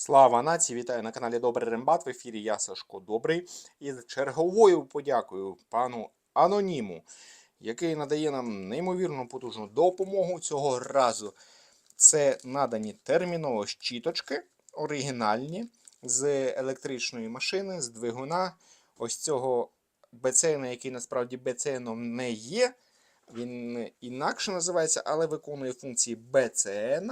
Слава нації! Вітаю на каналі Добрий Рембат. В ефірі я Сашко Добрий. І черговою подякою пану Аноніму, який надає нам неймовірно потужну допомогу цього разу. Це надані терміново щіточки оригінальні з електричної машини, з двигуна. Ось цього БЦН, який насправді БЦНом не є. Він інакше називається, але виконує функції БЦН.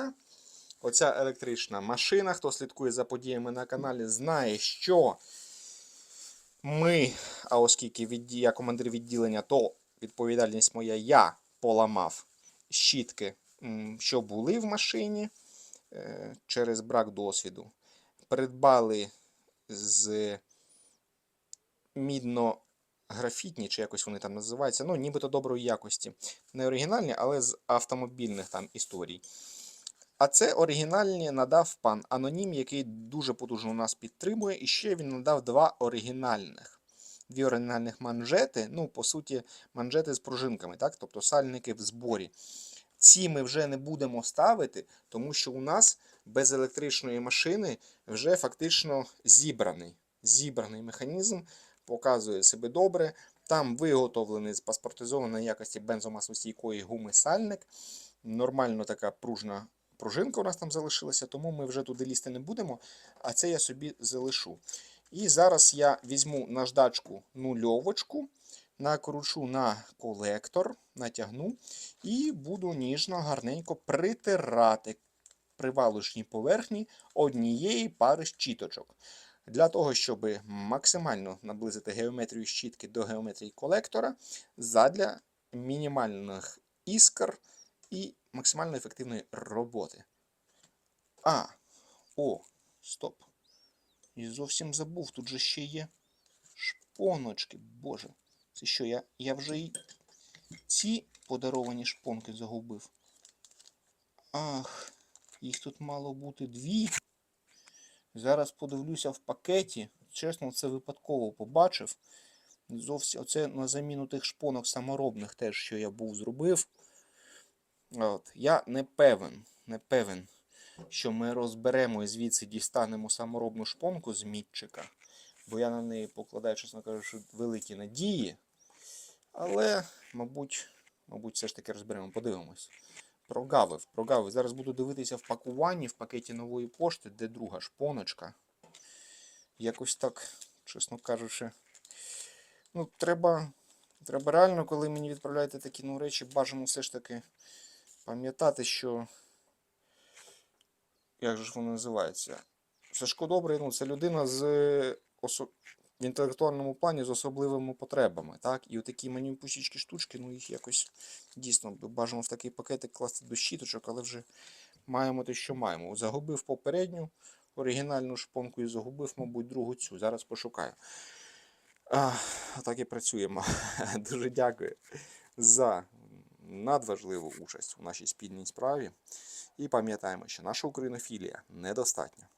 Оця електрична машина, хто слідкує за подіями на каналі, знає, що ми, а оскільки я командир відділення, то відповідальність моя, я поламав щітки, що були в машині е, через брак досвіду. Придбали з мідно-графітні, чи якось вони там називаються, ну, нібито доброї якості. Не оригінальні, але з автомобільних там історій. А це оригінальні надав пан Анонім, який дуже потужно нас підтримує. І ще він надав два оригінальних. Дві оригінальних манжети. Ну, по суті, манжети з пружинками, так? тобто сальники в зборі. Ці ми вже не будемо ставити, тому що у нас без електричної машини вже фактично зібраний. Зібраний механізм, показує себе добре. Там виготовлений з паспортизованої якості бензомасостійкої гуми сальник. Нормально така пружна пружинка у нас там залишилася, тому ми вже туди лізти не будемо, а це я собі залишу. І зараз я візьму наждачку нульовочку, накручу на колектор, натягну і буду ніжно, гарненько притирати привалочній поверхні однієї пари щіточок. Для того, щоб максимально наблизити геометрію щітки до геометрії колектора, задля мінімальних іскр і максимально ефективної роботи. А, о, стоп. І зовсім забув, тут же ще є шпоночки. Боже. Це що, я, я вже і ці подаровані шпонки загубив. Ах, їх тут мало бути дві. Зараз подивлюся в пакеті. Чесно, це випадково побачив. Зовсім оце на заміну тих шпонок саморобних теж, що я був зробив. От. Я не певен, не певен, що ми розберемо і звідси дістанемо саморобну шпонку з мітчика, бо я на неї покладаю, чесно кажучи, великі надії. Але, мабуть, мабуть, все ж таки розберемо, подивимось. Прогавив, прогавив. Зараз буду дивитися в пакуванні в пакеті нової пошти, де друга шпоночка. Якось так, чесно кажучи, ну, треба. Треба реально, коли мені відправляєте такі ну, речі, бажано все ж таки пам'ятати, що. Як же ж воно називається? Сашко Добрий, ну, це людина з осо... в інтелектуальному плані з особливими потребами. так? І отакі маніпусічки штучки, ну їх якось дійсно бажано в такий пакетик класти до щіточок, але вже маємо те, що маємо. Загубив попередню оригінальну шпонку і загубив, мабуть, другу цю. Зараз пошукаю. А, так і працюємо. Дуже дякую за надважливу участь у нашій спільній справі. І пам'ятаємо, що наша українофілія недостатня.